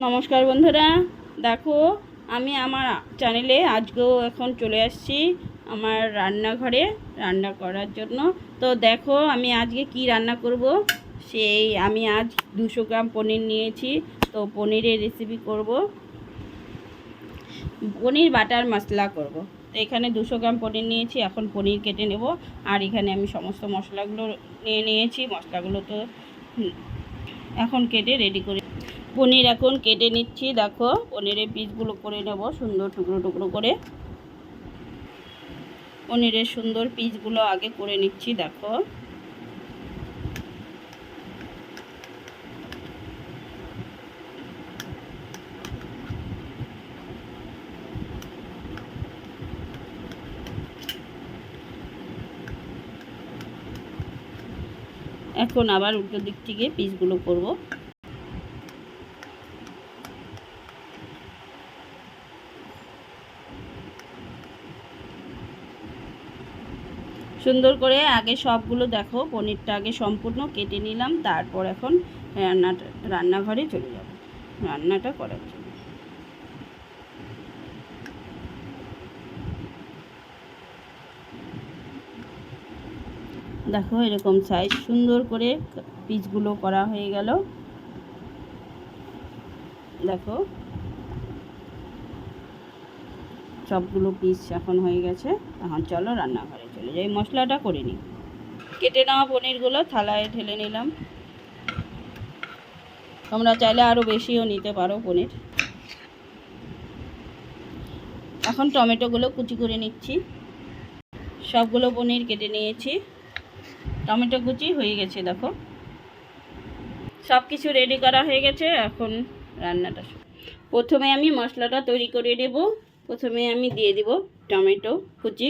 নমস্কার বন্ধুরা। দেখো, আমি আমার চ্যানেলে আজকেও এখন চলে আসছি আমার রান্নাঘরে রান্না করার জন্য। তো দেখো, আমি আজকে কি রান্না করব? সেই আমি আজ দুশো গ্রাম পনির নিয়েছি। তো পনিরের রেসিপি করব। পনির বাটার মশলা করব। তো এখানে দুশো গ্রাম পনির নিয়েছি, এখন পনির কেটে নেব। আর এখানে আমি সমস্ত মশলাগুলো নিয়ে নিয়েছি। মশলাগুলো তো এখন কেটে রেডি করে পনির এখন কেটে নিচ্ছি, দেখো। পনিরের পিসগুলো করে নেব, সুন্দর টুকরো টুকরো করে। পনিরের সুন্দর পিসগুলো আগে করে নিচ্ছি, দেখো। এখন আবার উল্টো দিক থেকে পিসগুলো করব। সুন্দর করে আগে সবগুলো দেখো, পনিরটা আগে সম্পূর্ণ কেটে নিলাম, তারপর এখন রান্নাটা, রান্নাঘরে চলে যাব। রান্নাটা করার জন্য। দেখো এরকম সাইজ সুন্দর করে পিসগুলো করা হয়ে গেল। দেখো। সবগুলো পিস এখন হয়ে গেছে। এখন চলো রান্নাঘরে চলে যাই। মশলাটা করে নিই। কেটে নেওয়া পনিরগুলো থালায় ঢেলে নিলাম। তোমরা চাইলে আরও বেশিও নিতে পারো পনির। এখন টমেটোগুলো কুচি করে নিচ্ছি। সবগুলো পনির কেটে নিয়েছি। টমেটো কুচি হয়ে গেছে, দেখো। সব কিছু রেডি করা হয়ে গেছে। এখন রান্নাটা প্রথমে আমি মশলাটা তৈরি করে নেব। প্রথমে আমি দিয়ে দিব টমেটো, কুচি।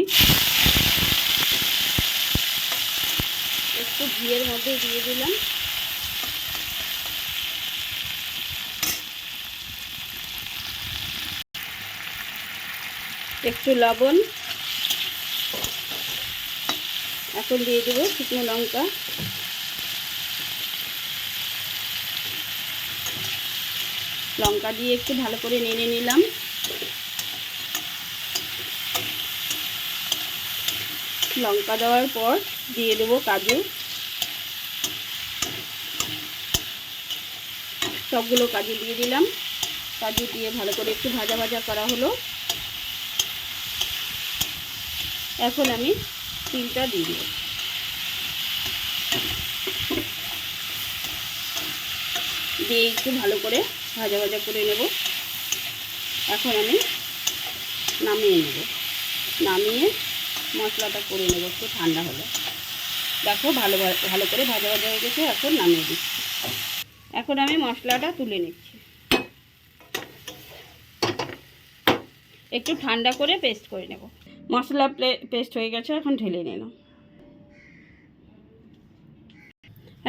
একটু ঘিয়ের মধ্যে দিয়ে দিলাম। একটু লবণ। এখন দিয়ে দেবো শুকনো লঙ্কা। লঙ্কা দিয়ে একটু ভালো করে নেড়ে নিলাম। লঙ্কা দেওয়ার পর দিয়ে দেবো কাজু। সবগুলো কাজু দিয়ে দিলাম। কাজু দিয়ে ভালো করে একটু ভাজা ভাজা করা হলো। এখন আমি তিলটা দিয়ে দেবো। দিয়ে একটু ভালো করে ভাজা ভাজা করে নেব। এখন আমি নামিয়ে নেব। নামিয়ে মশলাটা করে নেব, একটু ঠান্ডা হলে। দেখো, ভালো ভালো করে ভাজা ভাজা হয়ে গেছে, এখন নামিয়ে দিচ্ছি। এখন আমি মশলাটা তুলে নিচ্ছি। একটু ঠান্ডা করে পেস্ট করে নেব। মশলা পেস্ট হয়ে গেছে, এখন ঢেলে নিলাম।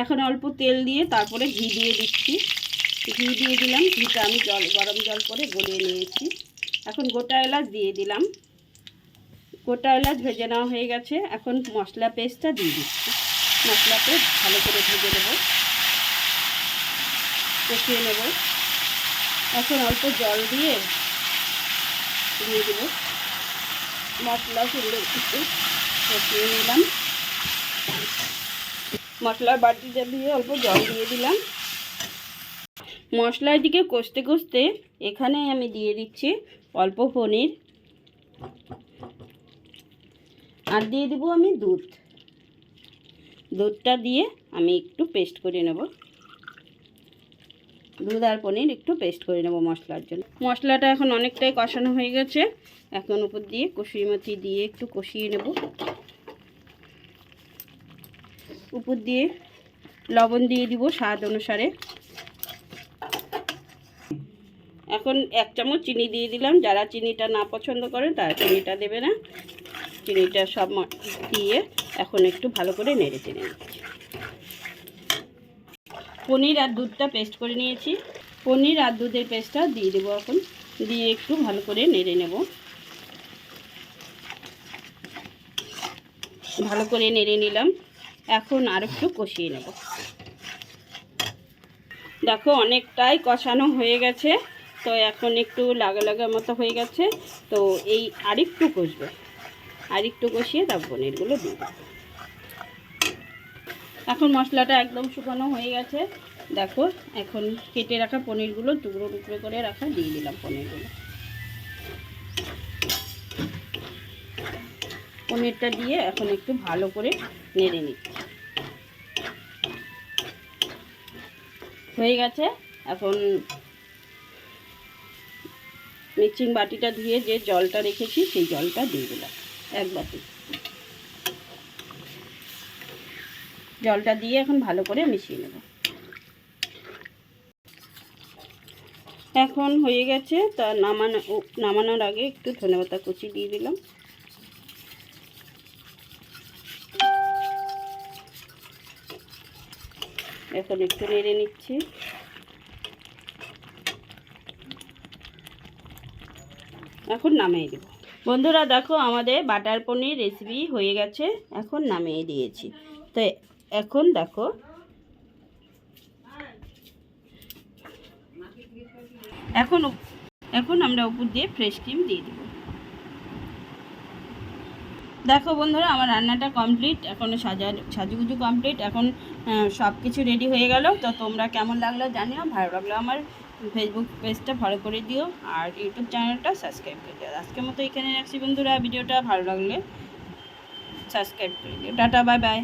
এখন অল্প তেল দিয়ে তারপরে ঘি দিয়ে দিচ্ছি। ঘি দিয়ে দিলাম, ঘিটা আমি জল, গরম জল করে গলিয়ে নিয়েছি। এখন গোটা এলাচ দিয়ে দিলাম। গোটা এলাচ ভেজে নেওয়া হয়ে গেছে। এখন মশলা পেস্টটা দিয়ে দিচ্ছি। মশলা পেস্ট ভালো করে ভেজে নেব। কষিয়ে নেব। এখন অল্প জল দিয়ে দিয়ে দেবো। মশলা সুন্দর একটু কষিয়ে নিলাম। মশলার বাটিটা দিয়ে অল্প জল দিয়ে দিলাম। মশলার দিকে কষতে কষতে এখানে আমি দিয়ে দিচ্ছি অল্প পনির। আর দিয়ে দেবো আমি দুধ। দুধটা দিয়ে আমি একটু পেস্ট করে নেব। দুধ আর পনির একটু পেস্ট করে নেব মশলার জন্য। মশলাটা এখন অনেকটাই কষানো হয়ে গেছে। এখন উপর দিয়ে কষিয়ে মাছি দিয়ে একটু কষিয়ে নেব। উপর দিয়ে লবণ দিয়ে দিব স্বাদ অনুসারে। এখন এক চামচ চিনি দিয়ে দিলাম। যারা চিনিটা না পছন্দ করে তারা চিনিটা দেবে না। চিনিটা সব দিয়ে এখন একটু ভালো করে নেড়ে চেড়ে নিচ্ছি। পনির আর দুধটা পেস্ট করে নিয়েছি। পনির আর দুধের পেস্টটা দিয়ে দেবো এখন। দিয়ে একটু ভালো করে নেড়ে নেব। ভালো করে নেড়ে নিলাম। এখন আর একটু কষিয়ে নেব। দেখো অনেকটাই কষানো হয়ে গেছে। তো এখন একটু লাগা লাগা মতো হয়ে গেছে। তো এই আরেকটু কষবে। আরেকটু কষিয়ে তার পনিরগুলো দিয়ে দেবো। এখন মশলাটা একদম শুকানো হয়ে গেছে। দেখো, এখন কেটে রাখা পনিরগুলো টুকরো টুকরো করে রাখা দিয়ে দিলাম পনিরগুলো। পনিরটা দিয়ে এখন একটু ভালো করে নেড়ে নিচ্ছি। হয়ে গেছে। এখন মিক্সিং বাটিটা ধুয়ে যে জলটা রেখেছি, সেই জলটা দিয়ে দিলাম। এক বাটি। জলটা দিয়ে এখন ভালো করে মিশিয়ে নেব। এখন হয়ে গেছে তা নামানো নামানোর আগে একটু ধনেপাতা কুচি দিয়ে দিলাম। এখন একটু নেড়ে নিচ্ছি। এখন নামিয়ে দেবো। বন্ধুরা দেখো আমাদের বাটার পনির রেসিপি হয়ে গেছে, এখন নামিয়ে দিয়েছি। তো এখন দেখো, এখন এখন আমরা উপর দিয়ে ফ্রেশ ক্রিম দিয়ে দেবো। দেখো বন্ধুরা, আমার রান্নাটা কমপ্লিট এখনও সাজা সাজুগুজু কমপ্লিট এখন সব কিছু রেডি হয়ে গেল। তো তোমরা কেমন লাগল জানিও, ভালো লাগল আমার ফেসবুক পেজটা ফলো করে দিও আর ইউটিউব চ্যানেলটা সাবস্ক্রাইব করে দিও। আজকের মতো এখানে রাখছি বন্ধুরা। ভিডিওটা ভালো লাগলে সাবস্ক্রাইব করে দিও। Tata bye bye